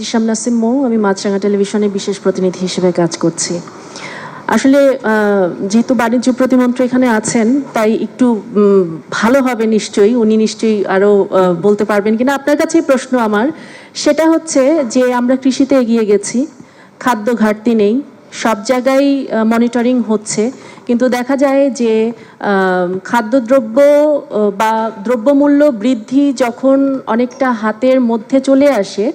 ইতিশাম নাসিম মৌ আমি মাছরাঙা টেলিভিশনে বিশেষ প্রতিনিধি হিসেবে কাজ করছি। আসলে যেহেতু বাণিজ্য প্রতিমন্ত্রী এখানে আছেন তাই একটু ভালো হবে নিশ্চয়ই উনি নিশ্চয়ই আরও আহ, বলতে পারবেন কিনা। আপনার কাছেই প্রশ্ন আমার। সেটা হচ্ছে যে আমরা কৃষিতে এগিয়ে গেছি খাদ্য ঘাটতি নেই সব জায়গায় মনিটরিং হচ্ছে কিন্তু দেখা যায় যে খাদ্যদ্রব্য বা দ্রব্যমূল্য বৃদ্ধি যখন অনেকটা হাতের মধ্যে চলে আসে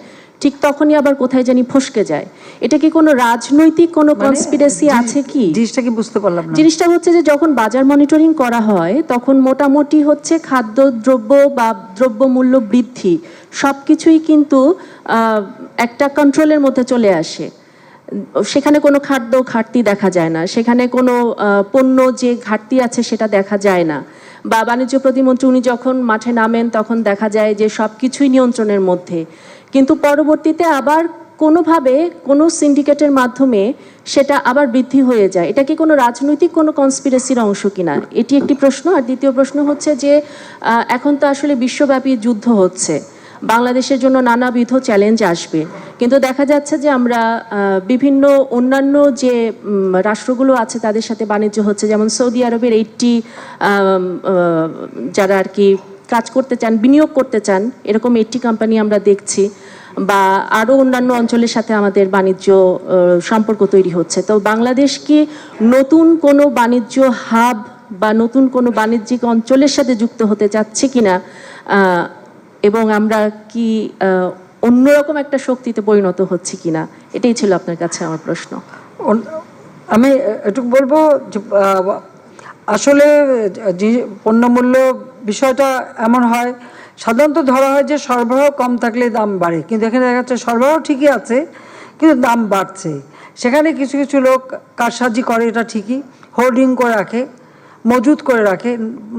ঠিক তখনই আবার কোথায় জানি ফসকে যায়। এটা কি কোনো রাজনৈতিক কোনো কনস্পিরেসি আছে কি? জিনিসটা কি বুঝতে পারলাম না। জিনিসটা হচ্ছে যে যখন বাজার মনিটরিং করা হয় তখন মোটামুটি হচ্ছে খাদ্যদ্রব্য বা দ্রব্যমূল্য বৃদ্ধি সব কিছুই কিন্তু একটা কন্ট্রোলের মধ্যে চলে আসে। সেখানে কোনো খাদ্য ঘাটতি দেখা যায় না সেখানে কোনো পণ্য যে ঘাটতি আছে সেটা দেখা যায় না। বা বাণিজ্য প্রতিমন্ত্রী উনি যখন মাঠে নামেন তখন দেখা যায় যে সব কিছুই নিয়ন্ত্রণের মধ্যে। কিন্তু পরবর্তীতে আবার কোনোভাবে কোনো সিন্ডিকেটের মাধ্যমে সেটা আবার বৃদ্ধি হয়ে যায়। এটা কি কোনো রাজনৈতিক, কোনো কনস্পিরেসির অংশ কিনা? এটি একটি প্রশ্ন। আর দ্বিতীয় প্রশ্ন হচ্ছে যে এখন তো আসলে বিশ্বব্যাপী যুদ্ধ হচ্ছে। বাংলাদেশের জন্য নানাবিধ চ্যালেঞ্জ আসবে। কিন্তু দেখা যাচ্ছে যে আমরা বিভিন্ন অন্যান্য যে রাষ্ট্রগুলো আছে তাদের সাথে বাণিজ্য হচ্ছে। যেমন সৌদি আরবের এইটটি যারা আর কি কাজ করতে চান বিনিয়োগ করতে চান এরকম এইটটি কোম্পানি আমরা দেখছি বা আরও অন্যান্য অঞ্চলের সাথে আমাদের বাণিজ্য সম্পর্ক তৈরি হচ্ছে। তো বাংলাদেশ কি নতুন কোনো বাণিজ্য হাব বা নতুন কোনো বাণিজ্যিক অঞ্চলের সাথে যুক্ত হতে চাচ্ছে কিনা আহ, এবং আমরা কি অন্যরকম একটা শক্তিতে পরিণত হচ্ছে কি না এটাই ছিল আপনার কাছে আমার প্রশ্ন। আমি এটুকু বলব আসলে যে পণ্যমূল্য বিষয়টা এমন হয়, সাধারণত ধরা হয় যে সরবরাহ কম থাকলে দাম বাড়ে। কিন্তু এখানে দেখা যাচ্ছে সরবরাহ ঠিকই আছে, কিন্তু দাম বাড়ছে। সেখানে কিছু কিছু লোক কারসাজি করে, এটা ঠিকই হোল্ডিং করে রাখে, মজুত করে রাখে,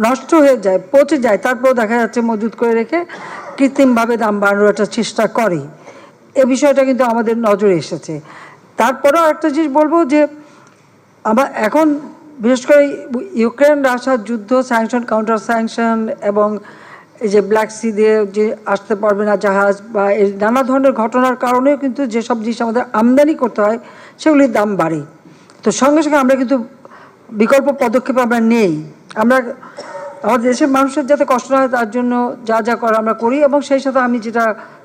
নষ্ট হয়ে যায়, পচে যায়। তারপর দেখা যাচ্ছে মজুত করে রেখে কৃত্রিমভাবে দাম বাড়ানোর একটা চেষ্টা করে। এ বিষয়টা কিন্তু আমাদের নজরে এসেছে। তারপরেও একটা জিনিস বলব যে, আমার এখন বিশেষ করে ইউক্রেন রাশিয়ার যুদ্ধ স্যাংশন কাউন্টার স্যাংশন এবং এই যে ব্ল্যাক সি দিয়ে যে আসতে পারবে না জাহাজ বা এই নানা ধরনের ঘটনার কারণেও কিন্তু যেসব জিনিস আমাদের আমদানি করতে হয়, সেগুলির দাম বাড়ে। তো সঙ্গে সঙ্গে আমরা কিন্তু বিকল্প পদক্ষেপ আমরা নেই। আমরা আমাদের দেশের মানুষের যাতে কষ্ট হয়, তার জন্য যা যা করা আমরা করি এবং সেই সাথে আমি যেটা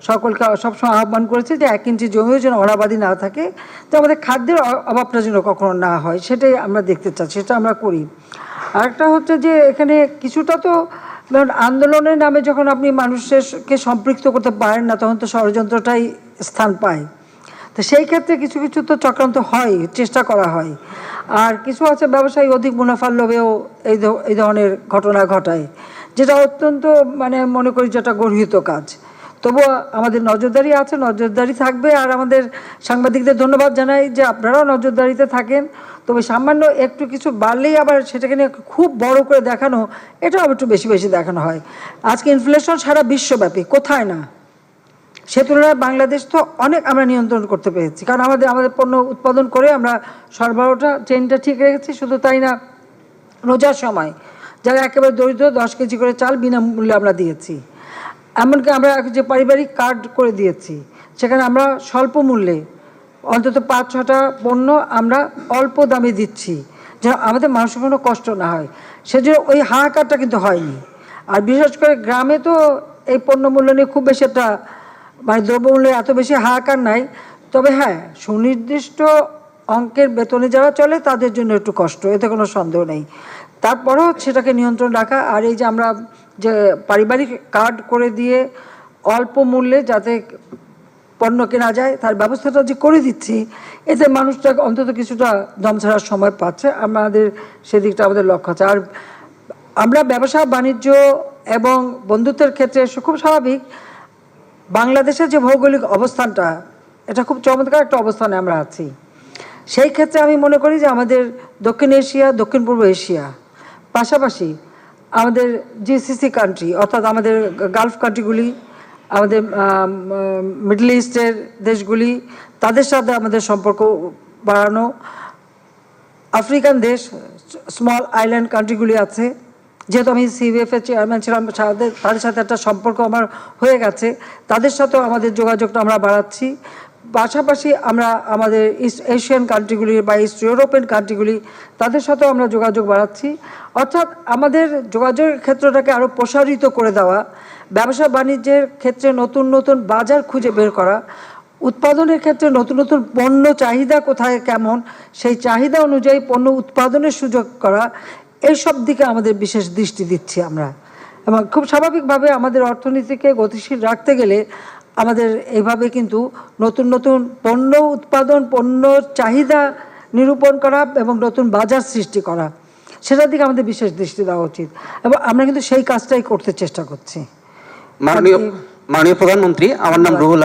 সকলকে সবসময় আহ্বান করেছি যে এক ইঞ্চি জমিও যেন অনাবাদি না থাকে। তো আমাদের খাদ্যের অভাবটা যেন কখনো না হয়, সেটাই আমরা দেখতে চাই, সেটা আমরা করি। আরেকটা হচ্ছে যে এখানে কিছুটা তো ধরুন আন্দোলনের নামে যখন আপনি মানুষকে সম্পৃক্ত করতে পারেন না, তখন তো ষড়যন্ত্রটাই স্থান পায়। তো সেই ক্ষেত্রে কিছু কিছু তো চক্রান্ত হয়, চেষ্টা করা হয়। আর কিছু আছে ব্যবসায়ী অধিক মুনাফার লোভেও এই এই ধরনের ঘটনা ঘটায়, যেটা অত্যন্ত মানে মনে করি যেটা গর্হিত কাজ। তবুও আমাদের নজরদারি আছে, নজরদারি থাকবে, আর আমাদের সাংবাদিকদের ধন্যবাদ জানাই যে আপনারাও নজরদারিতে থাকেন। তবে সামান্য একটু কিছু বাড়লেই আবার সেটাকে নিয়ে খুব বড় করে দেখানো, এটাও একটু বেশি বেশি দেখানো হয়। আজকে ইনফ্লেশন সারা বিশ্বব্যাপী, কোথায় না? সে তুলনায় বাংলাদেশ তো অনেক আমরা নিয়ন্ত্রণ করতে পেরেছি। কারণ আমাদের আমাদের পণ্য উৎপাদন করে আমরা সরবরাহটা ট্রেনটা ঠিক রেখেছি, শুধু তাই না, রোজার সময় যারা একেবারে দরিদ্র, দশ কেজি করে চাল বিনামূল্যে আমরা দিয়েছি। এমনকি আমরা যে পারিবারিক কার্ড করে দিয়েছি, সেখানে আমরা স্বল্প মূল্যে, অন্তত পাঁচ, ছটা পণ্য আমরা অল্প দামে দিচ্ছি যেন আমাদের মানুষের কোনো কষ্ট না হয়। সেজন্য ওই হাহাকারটা কিন্তু হয়নি। আর বিশেষ করে গ্রামে তো এই পণ্য মূল্য নিয়ে খুব বেশি একটা মানে দ্রব্যমূল্যে এত বেশি হাহাকার নাই। তবে হ্যাঁ সুনির্দিষ্ট অঙ্কের বেতনে যারা চলে, তাদের জন্য একটু কষ্ট, এতে কোনো সন্দেহ নেই। তারপরেও সেটাকে নিয়ন্ত্রণ রাখা, আর এই যে আমরা যে পারিবারিক কার্ড করে দিয়ে অল্প মূল্যে যাতে পণ্য কেনা যায়, তার ব্যবস্থাটা যে করে দিচ্ছি, এতে মানুষটা অন্তত কিছুটা দম ছাড়ার সময় পাচ্ছে। আমাদের সেদিকটা আমাদের লক্ষ্য আছে। আর আমরা ব্যবসা, বাণিজ্য এবং বন্ধুত্বের ক্ষেত্রে খুব স্বাভাবিক। বাংলাদেশের যে ভৌগোলিক অবস্থানটা, এটা খুব চমৎকার একটা অবস্থানে আমরা আছি। সেই ক্ষেত্রে আমি মনে করি যে আমাদের দক্ষিণ এশিয়া, দক্ষিণ পূর্ব এশিয়া, পাশাপাশি আমাদের জিসিসি কান্ট্রি অর্থাৎ আমাদের গালফ কান্ট্রিগুলি আমাদের মিডল ইস্টের দেশগুলি, তাদের সাথে আমাদের সম্পর্ক বাড়ানো। আফ্রিকান দেশ স্মল আইল্যান্ড কান্ট্রিগুলি আছে। যেহেতু আমি সিবিএফ এর চেয়ারম্যান ছিলাম, তাদের তাদের সাথে একটা সম্পর্ক আমার হয়ে গেছে। তাদের সাথেও আমাদের যোগাযোগটা আমরা বাড়াচ্ছি। পাশাপাশি আমরা আমাদের ইস্ট এশিয়ান কান্ট্রিগুলি বা ইস্ট ইউরোপিয়ান কান্ট্রিগুলি তাদের সাথেও আমরা যোগাযোগ বাড়াচ্ছি। অর্থাৎ আমাদের যোগাযোগের ক্ষেত্রটাকে আরও প্রসারিত করে দেওয়া, ব্যবসা বাণিজ্যের ক্ষেত্রে নতুন নতুন বাজার খুঁজে বের করা, উৎপাদনের ক্ষেত্রে নতুন নতুন পণ্য চাহিদা কোথায় কেমন, সেই চাহিদা অনুযায়ী পণ্য উৎপাদনের সুযোগ করা এইসব দিকে আমাদের বিশেষ দৃষ্টি দিচ্ছি আমরা। এবং খুব স্বাভাবিকভাবে আমাদের অর্থনীতিকে গতিশীল রাখতে গেলে আমাদের এইভাবে কিন্তু নতুন নতুন পণ্য উৎপাদন পণ্য চাহিদা নিরূপণ করা এবং নতুন বাজার সৃষ্টি করা সেটার দিকে আমাদের বিশেষ দৃষ্টি দেওয়া উচিত। এবং আমরা কিন্তু সেই কাজটাই করতে চেষ্টা করছি। মাননীয় মাননীয় প্রধানমন্ত্রী আমার নাম রুহুল